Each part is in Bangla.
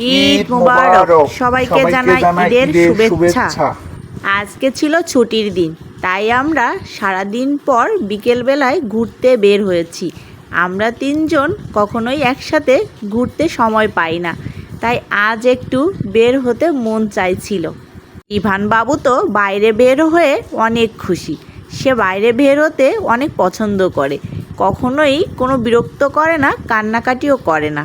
ঈদ মুবারক। সবাইকে জানাই ঈদের শুভেচ্ছা। আজকে ছিল ছুটির দিন তাই আমরা সারাদিন পর বিকেলবেলায় ঘুরতে বের হয়েছি। আমরা তিনজন কখনোই একসাথে ঘুরতে সময় পাই না তাই আজ একটু বের হতে মন চাইছিল। ইভান বাবু তো বাইরে বের হয়ে অনেক খুশি। সে বাইরে বের হতে অনেক পছন্দ করে। কখনোই কোনো বিরক্ত করে না কান্নাকাটিও করে না।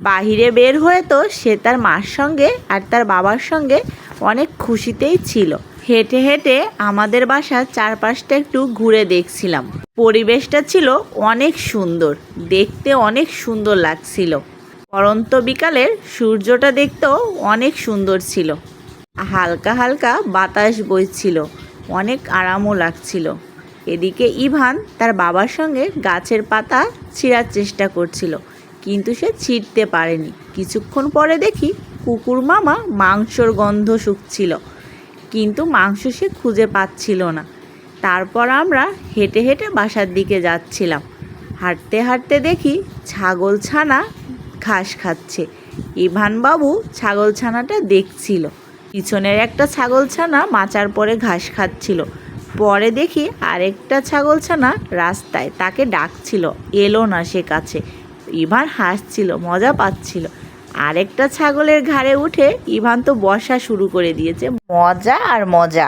বাহিরে বের হয়ে তো সে তার মার সঙ্গে আর তার বাবার সঙ্গে অনেক খুশিতেই ছিল। হেঁটে হেঁটে আমাদের বাসার চারপাশটা একটু ঘুরে দেখছিলাম। পরিবেশটা ছিল অনেক সুন্দর, দেখতে অনেক সুন্দর লাগছিল। পরন্ত বিকালের সূর্যটা দেখতেও অনেক সুন্দর ছিল। হালকা হালকা বাতাস বইছিল, অনেক আরামও লাগছিল। এদিকে ইভান তার বাবার সঙ্গে গাছের পাতা ছিঁড়ার চেষ্টা করছিল। কিন্তু সে ছিঁড়তে পারেনি। কিছুক্ষণ পরে দেখি কুকুর মামা মাংসর গন্ধ শুকছিল, কিন্তু মাংস সে খুঁজে পাচ্ছিল না। তারপর আমরা হেঁটে হেঁটে বাসার দিকে যাচ্ছিলাম। হাঁটতে হাঁটতে দেখি ছাগল ছানা ঘাস খাচ্ছে। ইভান বাবু ছাগল ছানাটা দেখছিল। পিছনের একটা ছাগল ছানা মাচার পরে ঘাস খাচ্ছিল। পরে দেখি আরেকটা ছাগল ছানা রাস্তায় তাকে ডাকছিল, এলো না সে কাছে। ইভান হাসছিল, মজা পাচ্ছিল। আরেকটা ছাগলের ঘাড়ে উঠে ইভান তো বসা শুরু করে দিয়েছে, মজা আর মজা।